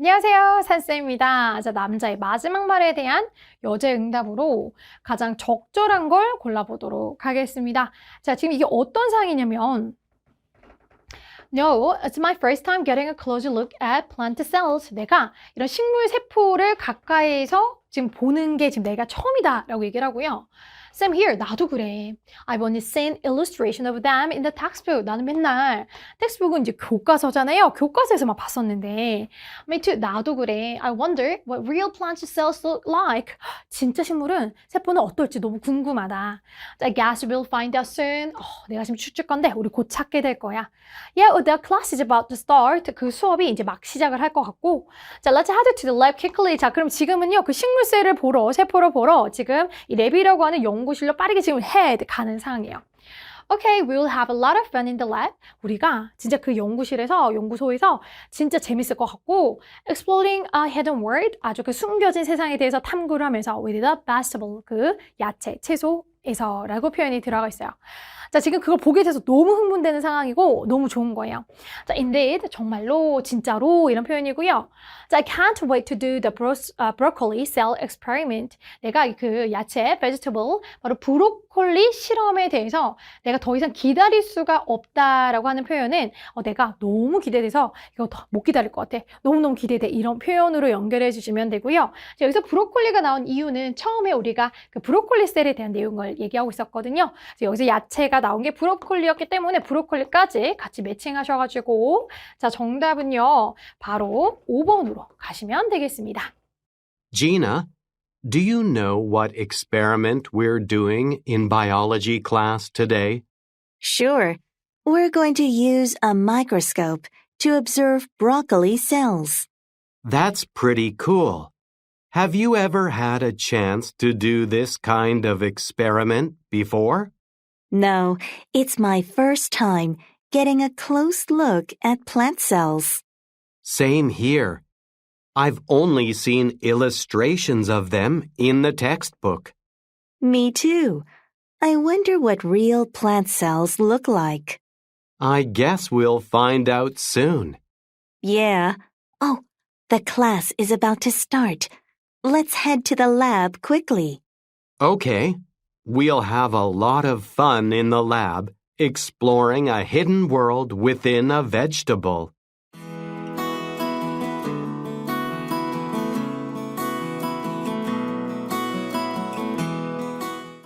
안녕하세요. 산쌤입니다. 자, 남자의 마지막 말에 대한 여제 응답으로 가장 적절한 걸 골라보도록 하겠습니다. 자, 지금 이게 어떤 상황이냐면 No, it's my first time getting a closer look at plant cells. 내가 이런 식물 세포를 가까이서 지금 보는 게 지금 내가 처음이다 라고 얘기를 하고요. Same here. 나도 그래. I've only seen illustration of them in the textbook. 나는 맨날 텍스트북은 이제 교과서잖아요. 교과서에서만 봤었는데. Me too. 나도 그래. I wonder what real plant cells look like. 진짜 식물은 세포는 어떨지 너무 궁금하다. I guess we'll find out soon. 어, 내가 지금 추측 건데 우리 곧 찾게 될 거야. Yeah, the class is about to start. 그 수업이 이제 막 시작을 할 것 같고. 자, let's head to the lab quickly. 자, 그럼 지금은요. 그 식물 셀을 보러, 세포를 보러 지금 이 랩이라고 하는 연구실로 빠르게 지금 head 가는 상황이에요. Okay, we will have a lot of fun in the lab. 우리가 진짜 그 연구실에서, 연구소에서 진짜 재밌을 것 같고, exploring a hidden world, 아주 그 숨겨진 세상에 대해서 탐구를 하면서 with the vegetable, 그 야채, 채소 에서 라고 표현이 들어가 있어요. 자, 지금 그걸 보게 돼서 너무 흥분되는 상황이고, 너무 좋은 거예요. 자, indeed, 정말로, 진짜로 이런 표현이고요. 자, I can't wait to do the bro, uh, broccoli cell experiment. 내가 그 야채, vegetable, 바로 브로콜리 실험에 대해서 내가 더 이상 기다릴 수가 없다라고 하는 표현은 어, 내가 너무 기대돼서 이거 더못 기다릴 것 같아. 너무너무 기대돼. 이런 표현으로 연결해 주시면 되고요. 자, 여기서 브로콜리가 나온 이유는 처음에 우리가 그 브로콜리 셀에 대한 내용을 얘기하고 있었거든요. 그래서 여기서 야채가 나온 게 브로콜리였기 때문에 브로콜리까지 같이 매칭하셔가지고 자, 정답은요. 바로 5번으로 가시면 되겠습니다. Gina, do you know what experiment we're doing in biology class today? Sure. We're going to use a microscope to observe broccoli cells. That's pretty cool. Have you ever had a chance to do this kind of experiment before? No, it's my first time getting a close look at plant cells. Same here. I've only seen illustrations of them in the textbook. Me too. I wonder what real plant cells look like. I guess we'll find out soon. Yeah. Oh, the class is about to start. Let's head to the lab quickly. Okay. We'll have a lot of fun in the lab exploring a hidden world within a vegetable.